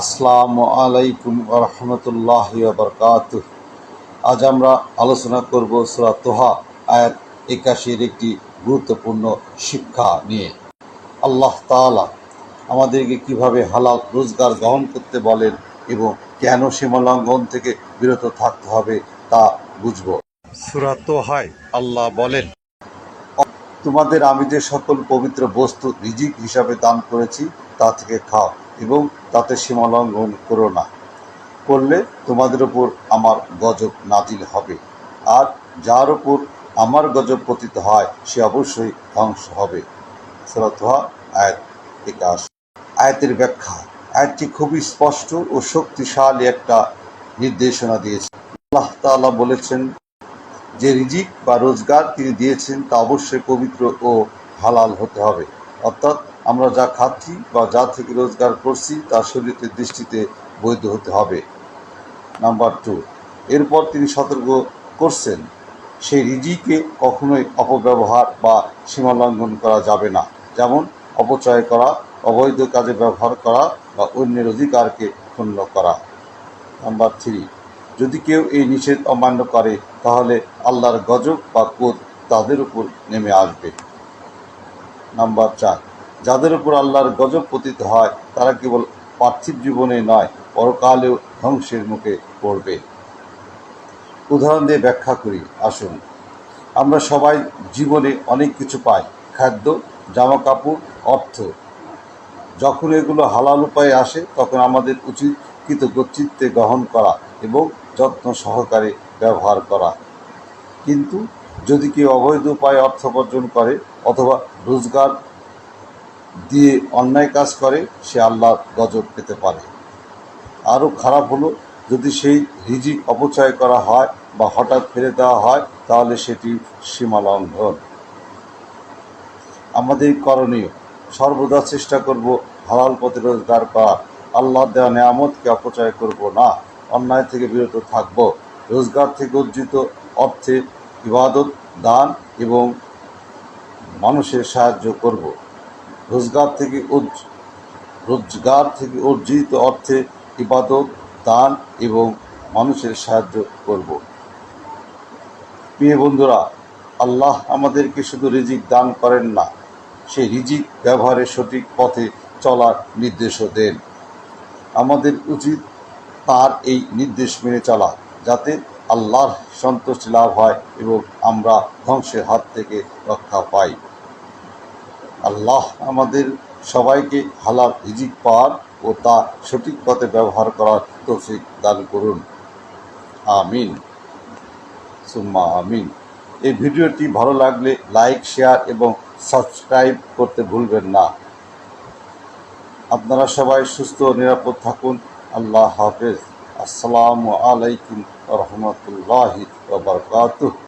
আসসালামু আলাইকুম রহমতুল্লাহ বরকাত আজ আমরা আলোচনা করব সুরা তোহা, আয়াত একাশির একটি গুরুত্বপূর্ণ শিক্ষা নিয়ে। আল্লাহ তাআলা আমাদেরকে কীভাবে হালাল রোজগার গ্রহণ করতে বলেন এবং কেন সীমালঙ্ঘন থেকে বিরত থাকতে হবে তা বুঝব। সুরা তোহায় আল্লাহ বলেন, তোমাদের আমি যে সকল পবিত্র বস্তু রিজিক হিসাবে দান করেছি, তা থেকে খাও। এবং তাতে সীমালঙ্ঘন করো না। করলে তোমাদের ওপর আমার গজব নাজিল হবে। আর যার ওপর আমার গজব পতিত হয়, সে অবশ্যই ধ্বংস হবে। আয়াত একাশ। আয়াতের ব্যাখ্যা। আয়াতটি খুবই স্পষ্ট ও শক্তিশালী একটা নির্দেশনা দিয়েছে। আল্লাহ তাআলা বলেছেন, যে রিজিক বা রোজগার তিনি দিয়েছেন তা অবশ্যই পবিত্র ও হালাল হতে হবে। অর্থাৎ আমরা যা খাচ্ছি বা যা থেকে রোজগার করছি তা শরীরের দৃষ্টিতে বৈধ হতে হবে। নাম্বার টু এরপর তিনি সতর্ক করছেন, সেই রিজিকে কখনোই অপব্যবহার বা সীমালঙ্ঘন করা যাবে না। যেমন, অপচয় করা, অবৈধ কাজে ব্যবহার করা বা অন্যের অধিকারকে ক্ষুণ্ণ করা। নাম্বার থ্রি যদি কেউ এই নিষেধ অমান্য করে, তাহলে আল্লাহর গজব বা কোদ তাদের উপর নেমে আসবে। নাম্বার চার যাদের উপর আল্লাহর গজব পতিত হয়, তারা কেবল পার্থিব জীবনে নয়, পরকালেও ধ্বংসের মুখে পড়বে। উদাহরণ দিয়ে ব্যাখ্যা করি, আসুন। আমরা সবাই জীবনে অনেক কিছু পাই, খাদ্য জামা কাপড় অর্থ। যখন এগুলো হালাল উপায়ে আসে, তখন আমাদের উচিত কৃতজ্ঞচিত্তে গ্রহণ করা এবং যত্ন সহকারে ব্যবহার করা। কিন্তু যদি কেউ অবৈধ উপায়ে অর্থ উপার্জন করে অথবা রোজগার দিয়ে অন্যায় কাজ করে, সে আল্লাহর গজব পেতে পারে। আরও খারাপ হলো, যদি সেই রিজিক অপচয় করা হয় বা হঠাৎ ফেলে দেওয়া হয়, তাহলে সেটি সীমালঙ্ঘন আমাদের করণীয়, সর্বদা চেষ্টা করব হালাল পথে রোজগার করা আল্লাহ দেওয়া নেয়ামতকে অপচয় করব না। অন্যায় থেকে বিরত থাকব। রোজগার থেকে অর্জিত অর্থে ইবাদত, দান এবং মানুষের সাহায্য করব। রোজগার থেকে রোজগার থেকে অর্জিত অর্থে ইবাদত, দান এবং মানুষের সাহায্য করব। প্রিয় বন্ধুরা, আল্লাহ আমাদেরকে শুধু রিজিক দান করেন না সেই রিজিক ব্যবহারের সঠিক পথে চলার নির্দেশও দেন। আমাদের উচিত তার এই নির্দেশ মেনে চলা, যাতে আল্লাহর সন্তুষ্টি লাভ হয় এবং আমরা ধ্বংসের হাত থেকে রক্ষা পাই। আল্লাহ আমাদের সবাইকে হালাল রিজিক পাওয়ার ও তা সঠিক পথে ব্যবহার করার তৌফিক দান করুন। আমিন। সুম্মা আমিন। এই ভিডিওটি ভালো লাগলে লাইক, শেয়ার এবং সাবস্ক্রাইব করতে ভুলবেন না। আপনারা সবাই সুস্থ ও নিরাপদ থাকুন। আল্লাহ হাফেজ। আসসালামু আলাইকুম রহমতুল্লাহি বারকাতুহ।